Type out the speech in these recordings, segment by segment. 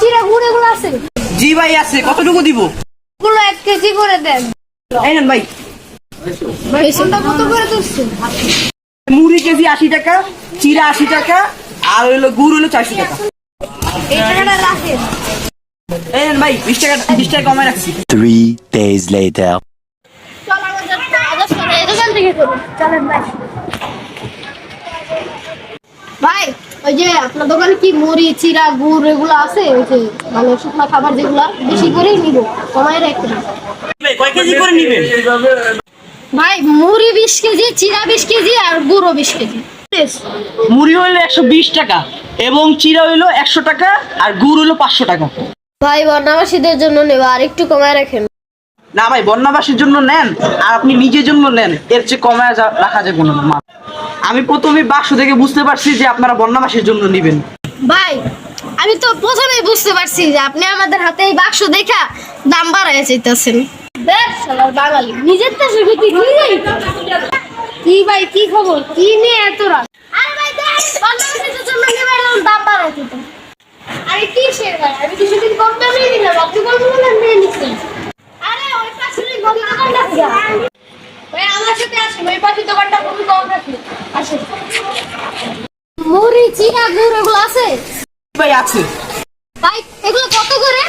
চিরা গুড় এগুলো আছে জি ভাই আছে কতটুকু দিবগুলো এক কেজি করে দেন এই নেন ভাই বেসনটা কত করে মুড়ি কেজি আশি টাকা চিরা আশি টাকা আর হইল গুড় হইল চারশো টাকা এই টাকাটা রাখেন এই নেন ভাই বিশ টাকা বিশ টাকা কমায় রাখছি করুন চলেন ভাই ভাই ওই যে আপনার দোকানে কি মুড়ি চিরা গুড় এগুলো আছে? ওই যে মানে শুকনো খাবার যেগুলো বেশি করেই নিব কমায় ভাই কয় কেজি করে নিবেন? ভাই মুড়ি বিশ কেজি চিরা বিশ কেজি আর গুঁড়ো বিশ কেজি। মুড়ি হইল একশো বিশ টাকা এবং চিরা হইল একশো টাকা আর গুড় হইল পাঁচশো টাকা। ভাই বন্যাবাসীদের জন্য নেব আর একটু কমায় রাখেন। না ভাই বন্যাবাসীর জন্য নেন আর আপনি নিজের জন্য নেন এর চেয়ে কমায় যা- রাখা যাবে না। মাল আমি প্রথমে বাক্স থেকে বুঝতে পারছি যে আপনারা বন্যাবাসীর জন্য নেবেন। ভাই, আমি তো প্রথমেই বুঝতে পারছি যে আপনি আমাদের হাতে এই বাক্স দেখা দাম বাড়ায় চাইতেছেন। নিজের কি ভাই? কি খবর? কি এত রাত দাম আমার সাথে পাশে দোকানটা খুবই কম মুড়ি চিরা গুড় এগুলো আছে? ভাই আছে। ভাই এগুলো কত করে?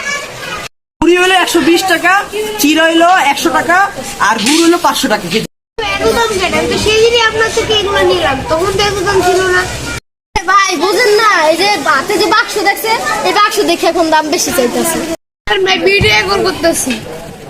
মুড়ি হইল একশো বিশ টাকা চিরা হইল একশো টাকা আর গুড় হইল পাঁচশো টাকা কেজি। এত দাম তো সেই দিনই আপনার থেকে এগুলো নিলাম। তখন তো এত দাম ছিল না। ভাই বুঝেন না এই যে হাতে যে বাক্স দেখছে এই বাক্স দেখে এখন দাম বেশি চাইতেছে। ভিডিও এখন করতেছি।